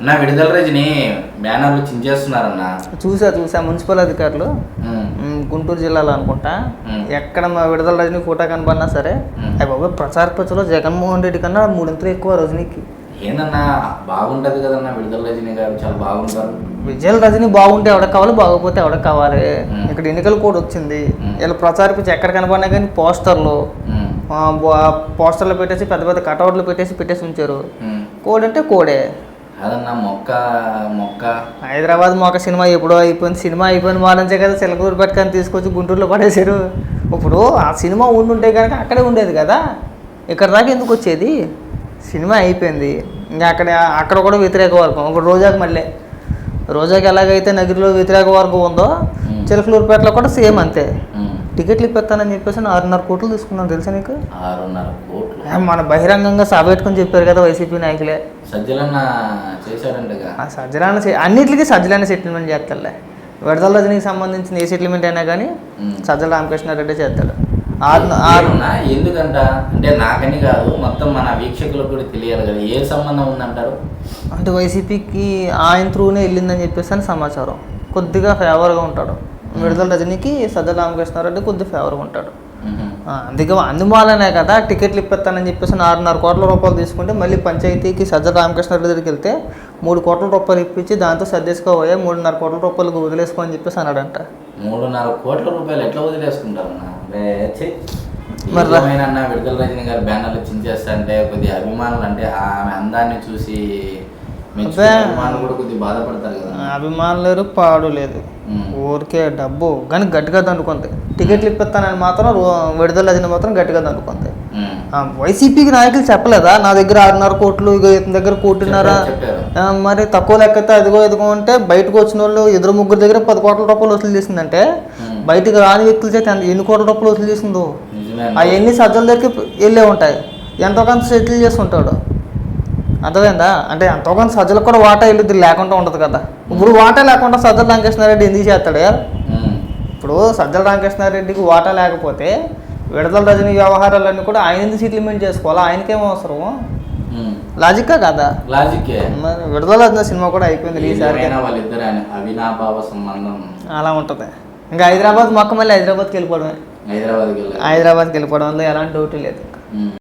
అన్న విడుదల రజని బ్యానర్లు చించేస్తున్నారన్న చూసా చూసా మున్సిపల్ అధికారులు. గుంటూరు జిల్లాలో అనుకుంటా. ఎక్కడ మా విడుదల రజనీ ఫోటో కనపడినా సరే బాబు ప్రచార పచ్చలో జగన్మోహన్ రెడ్డి కన్నా మూడింతలు ఎక్కువ రజనీకి. ఏందన్నా బాగుంటది కదన్నా విడుదల రజని గారు చాలా బాగుంటారు. విజయల రజనీ బాగుంటే ఎవడకు కావాలి బాగోపోతే ఎవడకు కావాలి. ఇక్కడ ఎన్నికలు కూడా వచ్చింది. వీళ్ళు ప్రచార పిచ్చి ఎక్కడ కనపడినా కానీ పోస్టర్లు పోస్టర్లు పెట్టేసి పెద్ద పెద్ద కటౌట్లు పెట్టేసి పెట్టేసి ఉంచారు. ఉమ్. కోడ్ అంటే కోడే. అదన్నా మొక్క మొక్క. హైదరాబాద్ మొక్క సినిమా ఎప్పుడో అయిపోయింది. సినిమా అయిపోయిన వాళ్ళంచే కదా చిలకూరు పట్టుకొని తీసుకొచ్చి గుంటూరులో పడేశారు. ఇప్పుడు ఆ సినిమా ఉండుంటే కనుక అక్కడే ఉండేది కదా. ఇక్కడ దాకా ఎందుకు వచ్చేది? సినిమా అయిపోయింది. ఇంకా అక్కడ అక్కడ కూడా వ్యతిరేక వర్గం. ఇప్పుడు రోజాకి మళ్ళీ. రోజాకి ఎలాగైతే నగిరిలో వ్యతిరేక వర్గం ఉందో. చిలకలూరుపేటలో కూడా సేమ్ అంతే. టికెట్లు ఇప్పిస్తానని చెప్పేసి ఆరున్నర కోట్లు తీసుకున్నాను. తెలుసా నీకు? ఆరున్నర కోట్లు మన బహిరంగంగా సభ పెట్టుకొని చెప్పారు కదా వైసీపీ నాయకులే. సజ్జలన్న చేశాడంటగా ఆ సజ్జలాన సె- అన్నిటికీ సజ్జలాన సెటిల్మెంట్ చేస్తాడులే విడుదల రజనీకి సంబంధించిన ఏ సెటిల్మెంట్ అయినా కానీ. సజ్జల రామకృష్ణారెడ్డి చేస్తాడు? ఎందుకంట? అంటే నాకని కాదు మొత్తం మన వీక్షకులకు కూడా తెలియాలి కదా. ఏ సంబంధం ఉందంటారు? అంటే వైసీపీకి ఆయన త్రూనే వెళ్ళిందని చెప్పేసి అని సమాచారం. కొద్దిగా ఫేవర్గా ఉంటాడు. విడుదల రజనీకి సజ్జల రామకృష్ణారెడ్డి కొద్దిగా ఫేవర్గా ఉంటాడు. అందుకే అందువల్లనే కదా టికెట్లు ఇప్పిస్తానని చెప్పేసి ఆరున్నర కోట్ల రూపాయలు తీసుకుంటే మళ్ళీ పంచాయతీకి సజ్జల రామకృష్ణారెడ్డి దగ్గరికి వెళ్తే మూడు కోట్ల రూపాయలు ఇప్పించి దాంతో సర్దేసుకోబోయే మూడున్నర కోట్ల రూపాయలు వదిలేసుకో అని చెప్పేసి అన్నాడంట మూడున్నర కోట్ల రూపాయలు ఎట్లా ఛీ. మరి విడుదల రజని గారు బ్యానర్లు చించేస్తా అంటే కొద్దిగా అభిమానులు అంటే ఆమె అందాన్ని చూసి. అభిమానులు పాడు లేదు. ఊరికే డబ్బు. కానీ గట్టిగా దండుకుంది. టికెట్లు ఇప్పిస్తానని మాత్రం విడుదల రజని మాత్రం గట్టిగా దండుకుంది. వైసీపీకి నాయకులు చెప్పలేదా? నా దగ్గర ఆరున్నర కోట్లు ఇక ఇతని దగ్గర కోటిన్నర. మరి తక్కువ లెక్కతే అదిగో ఇదిగో అంటే బయటకు వచ్చిన వాళ్ళు ఇద్దరు ముగ్గురు దగ్గర పది కోట్ల రూపాయలు వసూలు చేసిందంటే. బయటకు రాని వ్యక్తుల చేత ఎన్ని కోట్ల రూపాయలు వసూలు చేసిందో? ఎన్ని సజ్జల దగ్గరికి వెళ్ళే ఉంటాయి. ఎంతో కొంత సెటిల్ చేసుకుంటాడు. అర్థమైందా అంటే ఎంతో కొంత సజ్జలకు కూడా వాటా వెళ్ళిద్ది లేకుండా ఉండదు కదా. ఇప్పుడు వాటా లేకుండా సజ్జల రామకృష్ణారెడ్డి ఎందుకు చేస్తాడు. ఇప్పుడు సజ్జల రామకృష్ణారెడ్డికి వాటా లేకపోతే విడుదల రజనీ వ్యవహారాలన్నీ కూడా ఆయన ఎందుకు సెటిల్మెంట్ చేసుకోవాలి? ఆయనకేం అవసరం. లాజిక్కా కదా? లాజిక్కే. మరి విడుదల రజనీ సినిమా కూడా అయిపోయింది ఈసారి అవినాభావ సంబంధం. అలా ఉంటుంది. ఇంకా హైదరాబాద్ మొక్క మళ్ళీ హైదరాబాద్కి వెళ్ళిపోవడమే. హైదరాబాద్కి వెళ్ళిపోవడంలో ఎలాంటి డౌట్ లేదు.